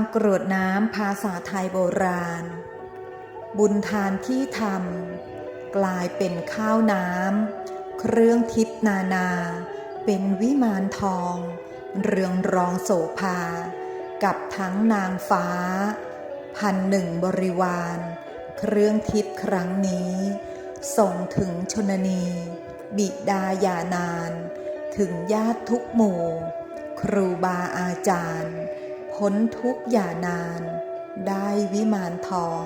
ำกรวดน้ำภาษาไทยโบราณ บุญทานที่ทำกลายเป็นข้าวน้ำเครื่องทิพนานา เป็นวิมานทอง เรืองรองโสภา กับทั้งนางฟ้า พันหนึ่งบริวาร เครื่องทิพย์ครั้งนี้ ส่งถึงชนนี บิดายานาน ถึงญาติทุกหมู่ ครูบาอาจารย์ พ้นทุกอย่านาน ได้วิมานทอง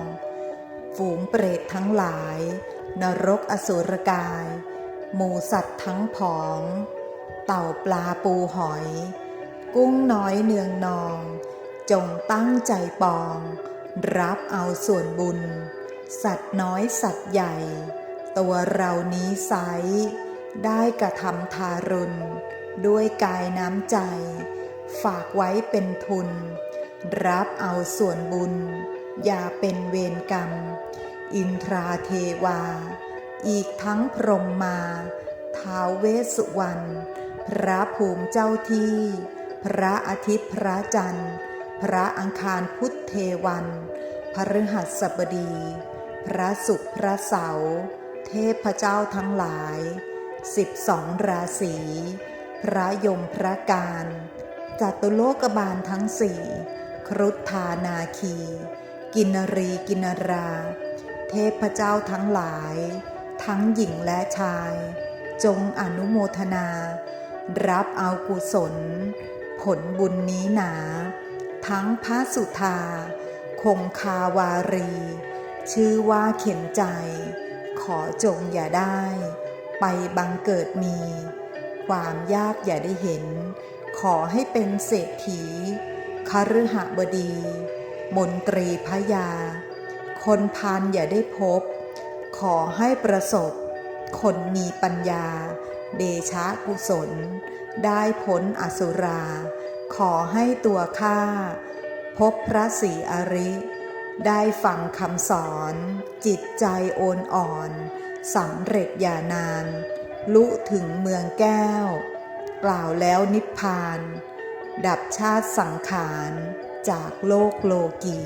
ฝูงเปรตทั้งหลาย นรกอสุรกาย หมูสัตว์ทั้งผอง เต่าปลาปูหอย กุ้งน้อยเนืองนอง จงตั้งใจปอง รับเอาส่วนบุญ สัตว์น้อยสัตว์ใหญ่ ตัวเรานี้ไซได้กระทำทารุณ ด้วยกายน้ำใจ ฝากไว้เป็นทุน รับเอาส่วนบุญ อย่าเป็นเวรกรรม อินทราเทวา อีกทั้งพรหมมาท้าวเวสสุวรรณพระภูมิเจ้าที่ พระอาทิตย์พระจันทร์ พระอังคารพุทธเทวัน พฤหัสบดี พระศุกร์พระเสาร์เทพเจ้าทั้งหลายสิบสองราศี พระยมพระการ จัตุโลกบาลทั้งสี่ครุฑธานาคี กินรีกินรา เทพเจ้าทั้งหลาย ทั้งหญิงและชาย จงอนุโมทนา รับเอากุศล ผลบุญนี้หนา ทั้งพระสุธา คงคาวารี ชื่อว่าเข็นใจ ขอจงอย่าได้ ไปบังเกิดมี ความยากอย่าได้เห็น ขอให้เป็นเศรษฐีคฤหบดี มนตรีพยา คนพานอย่าได้พบ ขอให้ประสบ คนมีปัญญา เดชะกุศล ได้พ้นอสุรา ขอให้ตัวข้าพบพระศรีอริ ได้ฟังคำสอน จิตใจโอนอ่อนสำเร็จอย่านาน ลุถึงเมืองแก้ว กล่าวแล้วนิพพาน ดับชาติสังขาร จากโลกโลกี